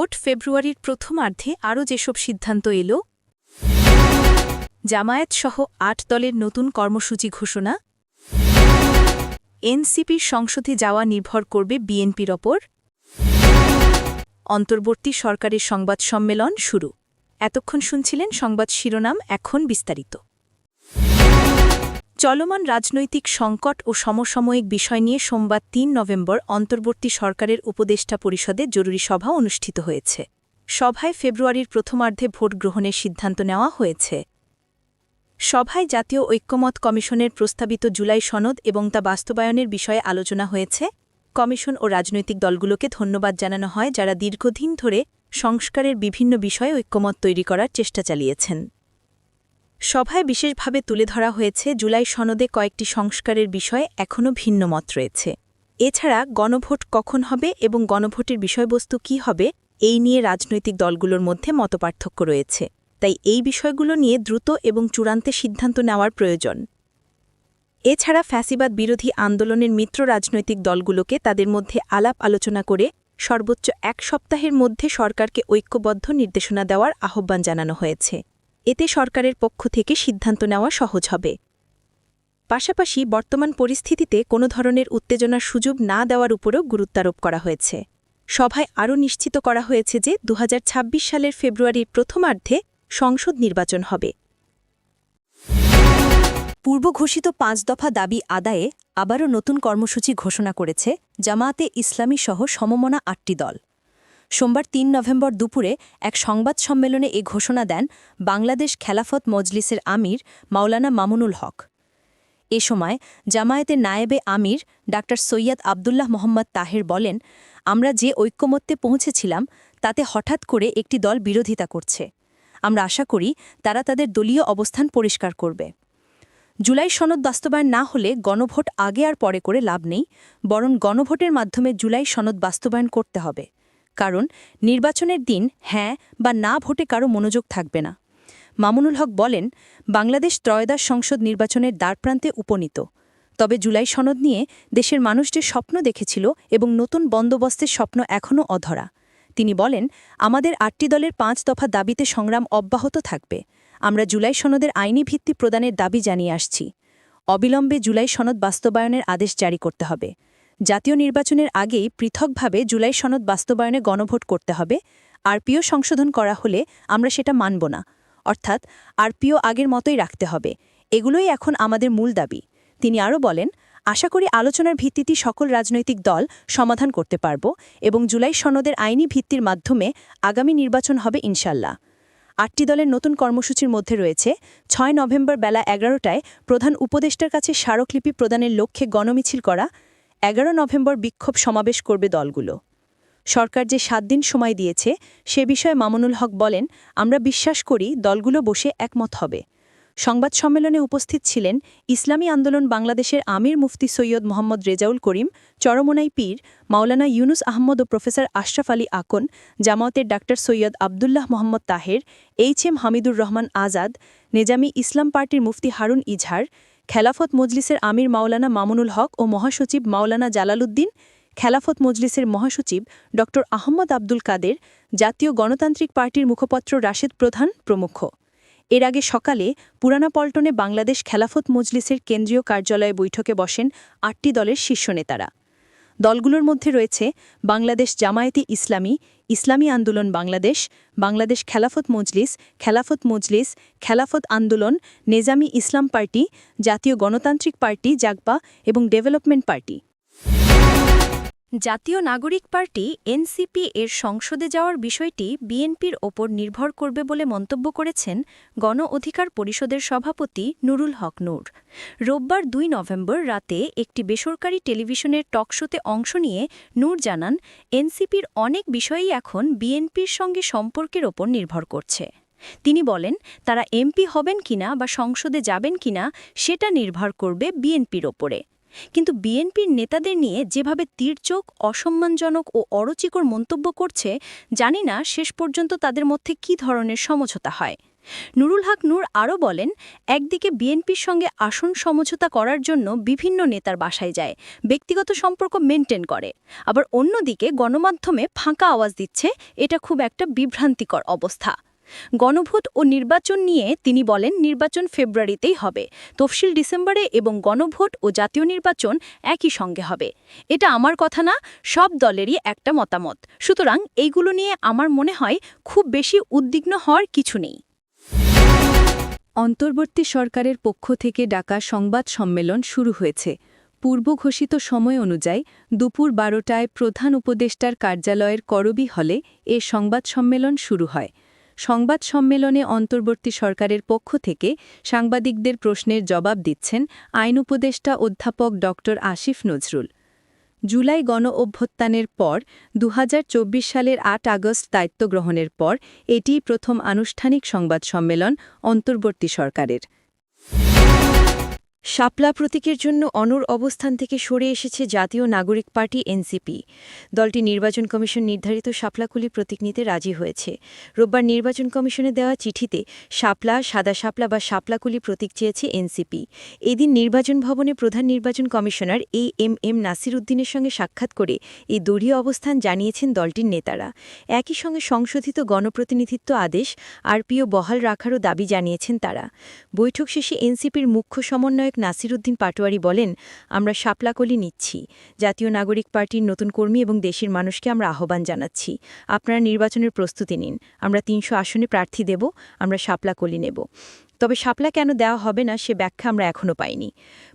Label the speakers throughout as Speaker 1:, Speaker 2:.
Speaker 1: গণভোট ফেব্রুয়ারির প্রথমার্ধে আরও যেসব সিদ্ধান্ত এল, জামায়াত সহ আট দলের নতুন কর্মসূচি ঘোষণা, এনসিপির সংসদে যাওয়া নির্ভর করবে বিএনপির ওপর, অন্তর্বর্তী সরকারের সংবাদ সম্মেলন শুরু। এতক্ষণ শুনছিলেন সংবাদ শিরোনাম, এখন বিস্তারিত। চলমান রাজনৈতিক সংকট ও সমসাময়িক বিষয় নিয়ে সোমবার তিন নভেম্বর অন্তর্বর্তী সরকারের উপদেষ্টা পরিষদে জরুরি সভা অনুষ্ঠিত হয়েছে। সভায় ফেব্রুয়ারির প্রথমার্ধে ভোট গ্রহণের সিদ্ধান্ত নেওয়া হয়েছে। সভায় জাতীয় ঐক্যমত কমিশনের প্রস্তাবিত জুলাই সনদ এবং তা বাস্তবায়নের বিষয়ে আলোচনা হয়েছে। কমিশন ও রাজনৈতিক দলগুলোকে ধন্যবাদ জানানো হয় যারা দীর্ঘদিন ধরে সংস্কারের বিভিন্ন বিষয়ে ঐক্যমত তৈরি করার চেষ্টা চালিয়েছেন। সভায় বিশেষভাবে তুলে ধরা হয়েছে জুলাই সনদে কয়েকটি সংস্কারের বিষয়ে এখনও ভিন্ন মত রয়েছে। এছাড়া গণভোট কখন হবে এবং গণভোটের বিষয়বস্তু কি হবে, এই নিয়ে রাজনৈতিক দলগুলোর মধ্যে মতপার্থক্য রয়েছে। তাই এই বিষয়গুলো নিয়ে দ্রুত এবং চূড়ান্তে সিদ্ধান্ত নেওয়ার প্রয়োজন। এছাড়া ফ্যাসিবাদ বিরোধী আন্দোলনের মিত্র রাজনৈতিক দলগুলোকে তাদের মধ্যে আলাপ আলোচনা করে সর্বোচ্চ এক সপ্তাহের মধ্যে সরকারকে ঐক্যবদ্ধ নির্দেশনা দেওয়ার আহ্বান জানানো হয়েছে। এতে সরকারের পক্ষ থেকে সিদ্ধান্ত নেওয়া সহজ হবে। পাশাপাশি বর্তমান পরিস্থিতিতে কোনো ধরনের উত্তেজনার সুযোগ না দেওয়ার উপরও গুরুত্বারোপ করা হয়েছে। সভায় আরও নিশ্চিত করা হয়েছে যে দু হাজার ছাব্বিশ সালের ফেব্রুয়ারির প্রথমার্ধে সংসদ নির্বাচন হবে।
Speaker 2: পূর্বঘোষিত পাঁচ দফা দাবি আদায়ে আবারও নতুন কর্মসূচি ঘোষণা করেছে জামায়াতে ইসলামী সহ সমমনা আটটি দল। সোমবার তিন নভেম্বর দুপুরে এক সংবাদ সম্মেলনে এ ঘোষণা দেন বাংলাদেশ খেলাফত মজলিসের আমির মাওলানা মামুনুল হক। এ সময় জামায়াতের নায়েবে আমির ডা সৈয়দ আবদুল্লাহ মোহাম্মদ তাহের বলেন, আমরা যে ঐক্যমত্যে পৌঁছেছিলাম, তাতে হঠাৎ করে একটি দল বিরোধিতা করছে। আমরা আশা করি তারা তাদের দলীয় অবস্থান পরিষ্কার করবে। জুলাই সনদ বাস্তবায়ন না হলে গণভোট আগে আর পরে করে লাভ নেই, বরং গণভোটের মাধ্যমে জুলাই সনদ বাস্তবায়ন করতে হবে। কারণ নির্বাচনের দিন হ্যাঁ বা না ভোটে কারও মনোযোগ থাকবে না। মামুনুল হক বলেন, বাংলাদেশ ত্রয়োদশ সংসদ নির্বাচনের দ্বারপ্রান্তে উপনীত। তবে জুলাই সনদ নিয়ে দেশের মানুষ যে স্বপ্ন দেখেছিল এবং নতুন বন্দোবস্তের স্বপ্ন এখনও অধরা। তিনি বলেন, আমাদের আটটি দলের পাঁচ দফা দাবিতে সংগ্রাম অব্যাহত থাকবে। আমরা জুলাই সনদের আইনি ভিত্তি প্রদানের দাবি জানিয়ে আসছি। অবিলম্বে জুলাই সনদ বাস্তবায়নের আদেশ জারি করতে হবে। জাতীয় নির্বাচনের আগেই পৃথকভাবে জুলাই সনদ বাস্তবায়নে গণভোট করতে হবে। আরপিও সংশোধন করা হলে আমরা সেটা মানব না। অর্থাৎ আরপিও আগের মতোই রাখতে হবে। এগুলোই এখন আমাদের মূল দাবি। তিনি আরও বলেন, আশা করি আলোচনার ভিত্তিতে সকল রাজনৈতিক দল সমাধান করতে পারব এবং জুলাই সনদের আইনি ভিত্তির মাধ্যমে আগামী নির্বাচন হবে ইনশাল্লাহ। আটটি দলের নতুন কর্মসূচির মধ্যে রয়েছে, ছয় নভেম্বর বেলা এগারোটায় প্রধান উপদেষ্টার কাছে স্মারকলিপি প্রদানের লক্ষ্যে গণমিছিল করা এগারো নভেম্বর বিক্ষোভ সমাবেশ করবে দলগুলো। সরকার যে সাত দিন সময় দিয়েছে, সে বিষয়ে মামুনুল হক বলেন, আমরা বিশ্বাস করি দলগুলো বসে একমত হবে। সংবাদ সম্মেলনে উপস্থিত ছিলেন ইসলামী আন্দোলন বাংলাদেশের আমির মুফতি সৈয়দ মোহাম্মদ রেজাউল করিম, চরমোনাই পীর মাওলানা ইউনুস আহমদ ও প্রফেসর আশরাফ আলী আকন, জামায়াতের doctor Syed Abdullah Mohammad Taher, H M Hamidur Rahman Azad, Nezami Islam পার্টির মুফতি হারুন ইজহার খেলাফত মজলিসের আমির মাওলানা মামুনুল হক ও মহাসচিব মাওলানা জালালউদ্দিন, খেলাফত মজলিসের মহাসচিব ড আহমদ আব্দুল কাদের, জাতীয় গণতান্ত্রিক পার্টির মুখপত্র রাশেদ প্রধান প্রমুখ। এর আগে সকালে পুরানা পল্টনে বাংলাদেশ খেলাফত মজলিসের কেন্দ্রীয় কার্যালয়ে বৈঠকে বসেন আটটি দলের শীর্ষ নেতারা। দলগুলোর মধ্যে রয়েছে বাংলাদেশ জামায়াতি ইসলামী ইসলামী আন্দোলন বাংলাদেশ বাংলাদেশ খেলাফত মজলিস খেলাফত মজলিস, খেলাফত আন্দোলন, নেজামি ইসলাম পার্টি, জাতীয় গণতান্ত্রিক পার্টি জাগপা এবং ডেভেলপমেন্ট পার্টি।
Speaker 1: জাতীয় নাগরিক পার্টি এনসিপি এর সংসদে যাওয়ার বিষয়টি বিএনপির ওপর নির্ভর করবে বলে মন্তব্য করেছেন গণ অধিকার পরিষদের সভাপতি নুরুল হক নূর। রোববার দুই নভেম্বর রাতে একটি বেসরকারি টেলিভিশনের টকশোতে অংশ নিয়ে নূর জানান, এনসিপির অনেক বিষয়ই এখন বিএনপির সঙ্গে সম্পর্কের ওপর নির্ভর করছে। তিনি বলেন, তারা এমপি হবেন কিনা বা সংসদে যাবেন কিনা সেটা নির্ভর করবে বিএনপির ওপরে। কিন্তু বিএনপির নেতাদের নিয়ে যেভাবে তীরচোখ অসম্মানজনক ও অরুচিকর মন্তব্য করছে, জানি না শেষ পর্যন্ত তাদের মধ্যে কী ধরনের সমঝোতা হয়।
Speaker 2: নুরুল হক নূর আরও বলেন, একদিকে বিএনপির সঙ্গে আসন সমঝোতা করার জন্য বিভিন্ন নেতার বাসায় যায়, ব্যক্তিগত সম্পর্ক মেনটেন করে। আবার অন্যদিকে গণমাধ্যমে ফাঁকা আওয়াজ দিচ্ছে, এটা খুব একটা বিভ্রান্তিকর অবস্থা। গণভোট ও নির্বাচন নিয়ে তিনি বলেন, নির্বাচন ফেব্রুয়ারিতেই হবে। তফসিল ডিসেম্বরে এবং গণভোট ও জাতীয় নির্বাচন একই সঙ্গে হবে। এটা আমার কথা না, সব দলেরই একটা মতামত। সুতরাং এইগুলো নিয়ে আমার মনে হয় খুব বেশি উদ্বিগ্ন হওয়ার কিছু নেই।
Speaker 1: অন্তর্বর্তী সরকারের পক্ষ থেকে ডাকা সংবাদ সম্মেলন শুরু হয়েছে। পূর্ব ঘোষিত সময় অনুযায়ী দুপুর বারোটায় প্রধান উপদেষ্টার কার্যালয়ের করবি হলে এ সংবাদ সম্মেলন শুরু হয়। সংবাদ সম্মেলনে অন্তর্বর্তী সরকারের পক্ষ থেকে সাংবাদিকদের প্রশ্নের জবাব দিচ্ছেন আইন উপদেষ্টা অধ্যাপক ড. আসিফ নজরুল। জুলাই গণ অভ্যুত্থানের পর দু হাজার চব্বিশ সালের আট আগস্ট দায়িত্ব গ্রহণের পর এটিই প্রথম আনুষ্ঠানিক সংবাদ সম্মেলন অন্তর্বর্তী সরকারের।
Speaker 2: শাপলা প্রতীকের জন্য অনর অবস্থান থেকে সরে এসেছে জাতীয় নাগরিক পার্টি এনসিপি। দলটি নির্বাচন কমিশন নির্ধারিত শাপলাকুলি প্রতীক নিতে রাজি হয়েছে। রোববার নির্বাচন কমিশনে দেওয়া চিঠিতে শাপলা, সাদা শাপলা বা শাপলাকুলি প্রতীক চেয়েছে এনসিপি। এদিন নির্বাচন ভবনে প্রধান নির্বাচন commissioner A M M Nasir উদ্দিনের সঙ্গে সাক্ষাৎ করে এই দলীয় অবস্থান জানিয়েছেন দলটির নেতারা। একই সঙ্গে সংশোধিত গণপ্রতিনিধিত্ব আদেশ, আরপিও বহাল রাখারও দাবি জানিয়েছেন তারা। বৈঠক শেষে এনসিপির মুখ্য সমন্বয়ক নাসিরুদ্দিন পাটোয়ারি বলেন, আমরা শাপলাকলি নিচ্ছি। জাতীয় নাগরিক পার্টির নতুন কর্মী এবং দেশের মানুষকে আমরা আহ্বান জানাচ্ছি। আপনারা নির্বাচনের প্রস্তুতি নিন। আমরা তিনশো আসনে প্রার্থী দেব, আমরা শাপলাকলি নেব। তবে শাপলা কেন দেওয়া হবে না সে ব্যাখ্যা আমরা এখনও পাইনি।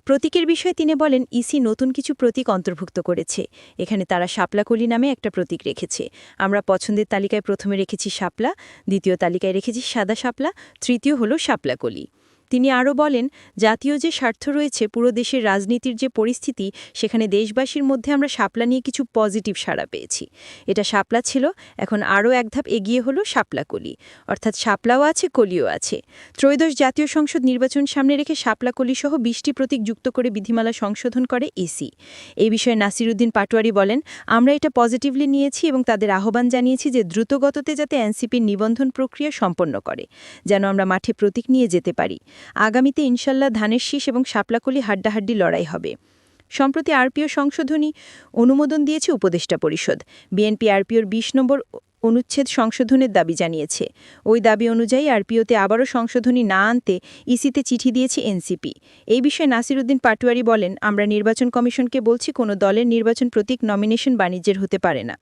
Speaker 2: প্রতীকের বিষয়ে তিনি বলেন, ইসি নতুন কিছু প্রতীক অন্তর্ভুক্ত করেছে। এখানে তারা শাপলাকলি নামে একটা প্রতীক রেখেছে। আমরা পছন্দের তালিকায় প্রথমে রেখেছি শাপলা, দ্বিতীয় তালিকায় রেখেছি সাদা শাপলা, তৃতীয় হল শাপলাকলি তিনি আরও বলেন, জাতীয় যে স্বার্থ রয়েছে, পুরো দেশের রাজনীতির যে পরিস্থিতি, সেখানে দেশবাসীর মধ্যে আমরা শাপলা নিয়ে কিছু পজিটিভ সাড়া পেয়েছি। এটা শাপলা ছিল, এখন আরও এক ধাপ এগিয়ে হলো শাপলাকলি অর্থাৎ শাপলাও আছে, কলিও আছে। ত্রয়োদশ জাতীয় সংসদ নির্বাচন সামনে রেখে শাপলাকলি সহ বিশটি প্রতীক যুক্ত করে বিধিমালা সংশোধন করে ইসি এই বিষয়ে নাসিরুদ্দিন পাটোয়ারি বলেন, আমরা এটা পজিটিভলি নিয়েছি এবং তাদের আহ্বান জানিয়েছি যে দ্রুতগততে যাতে এনসিপির নিবন্ধন প্রক্রিয়া সম্পন্ন করে, যেন আমরা মাঠে প্রতীক নিয়ে যেতে পারি। আগামীতে ইনশাল্লাহ ধানের শীষ এবং শাপলাকলি হাড্ডাহাড্ডি লড়াই হবে। সম্প্রতি আরপিও সংশোধনী অনুমোদন দিয়েছে উপদেষ্টা পরিষদ। বিএনপি আরপিওর ২০ নম্বর অনুচ্ছেদ সংশোধনের দাবি জানিয়েছে। ওই দাবি অনুযায়ী আরপিওতে আবারও সংশোধনী না আনতে ইসিতে চিঠি দিয়েছে এনসিপি। এই বিষয়ে নাসিরুদ্দিন পাটোয়ারি বলেন, আমরা নির্বাচন কমিশনকে বলছি, কোনো দলের নির্বাচন প্রতীক নমিনেশন বাণিজ্যের হতে পারে না।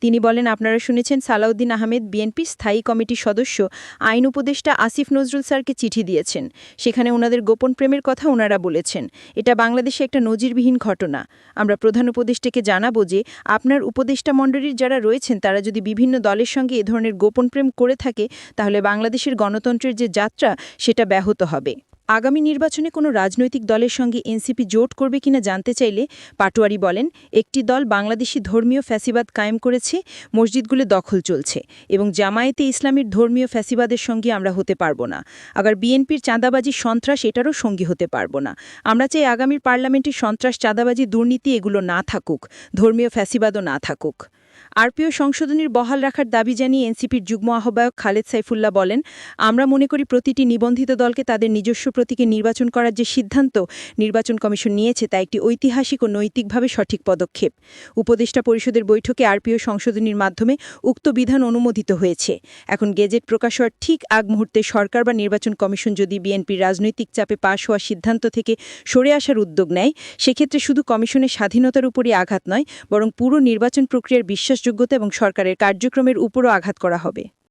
Speaker 2: তিনি বলেন, আপনারা শুনেছেন সালাউদ্দিন আহমেদ বিএনপির স্থায়ী কমিটির সদস্য, আইন উপদেষ্টা আসিফ নজরুল স্যারকে চিঠি দিয়েছেন। সেখানে ওনাদের গোপন প্রেমের কথা ওনারা বলেছেন। এটা বাংলাদেশে একটা নজিরবিহীন ঘটনা। আমরা প্রধান উপদেষ্টাকে জানাব যে, আপনার উপদেষ্টা মণ্ডলীর যারা রয়েছেন, তারা যদি বিভিন্ন দলের সঙ্গে এ ধরনের গোপন প্রেম করে থাকে, তাহলে বাংলাদেশের গণতন্ত্রের যে যাত্রা, সেটা ব্যাহত হবে। আগামী নির্বাচনে কোনো রাজনৈতিক দলের সঙ্গে এনসিপি জোট করবে কিনা জানতে চাইলে পাটোয়ারি বলেন, একটি দল বাংলাদেশি ধর্মীয় ফ্যাসিবাদ কায়েম করেছে, মসজিদগুলো দখল চলছে এবং জামায়াতে ইসলামীর ধর্মীয় ফ্যাসিবাদের সঙ্গে আমরা হতে পারব না। আবার বিএনপির চাঁদাবাজি সন্ত্রাস, এটারও সঙ্গী হতে পারব না। আমরা চাই আগামীর পার্লামেন্টে সন্ত্রাস, চাঁদাবাজি, দুর্নীতি এগুলো না থাকুক, ধর্মীয় ফ্যাসিবাদও না থাকুক। আরপিও সংশোধনীর বহাল রাখার দাবি জানিয়ে এনসিপির যুগ্ম আহ্বায়ক খালেদ সাইফুল্লাহ বলেন, আমরা মনে করি প্রতিটি নিবন্ধিত দলকে তাদের নিজস্ব প্রতীকে নির্বাচন করার যে সিদ্ধান্ত নির্বাচন কমিশন নিয়েছে তা একটি ঐতিহাসিক ও নৈতিকভাবে সঠিক পদক্ষেপ। উপদেষ্টা পরিষদের বৈঠকে আরপিও সংশোধনীর মাধ্যমে উক্ত বিধান অনুমোদিত হয়েছে। এখন গেজেট প্রকাশ হওয়ার ঠিক আগ মুহূর্তে সরকার বা নির্বাচন কমিশন যদি বিএনপির রাজনৈতিক চাপে পাশ হওয়ার সিদ্ধান্ত থেকে সরে আসার উদ্যোগ নেয়, সেক্ষেত্রে শুধু কমিশনের স্বাধীনতার উপরই আঘাত নয়, বরং পুরো নির্বাচন প্রক্রিয়ার বিশ্বাসযোগ্যতা এবং সরকারের কার্যক্রমের উপরও আঘাত করা হবে।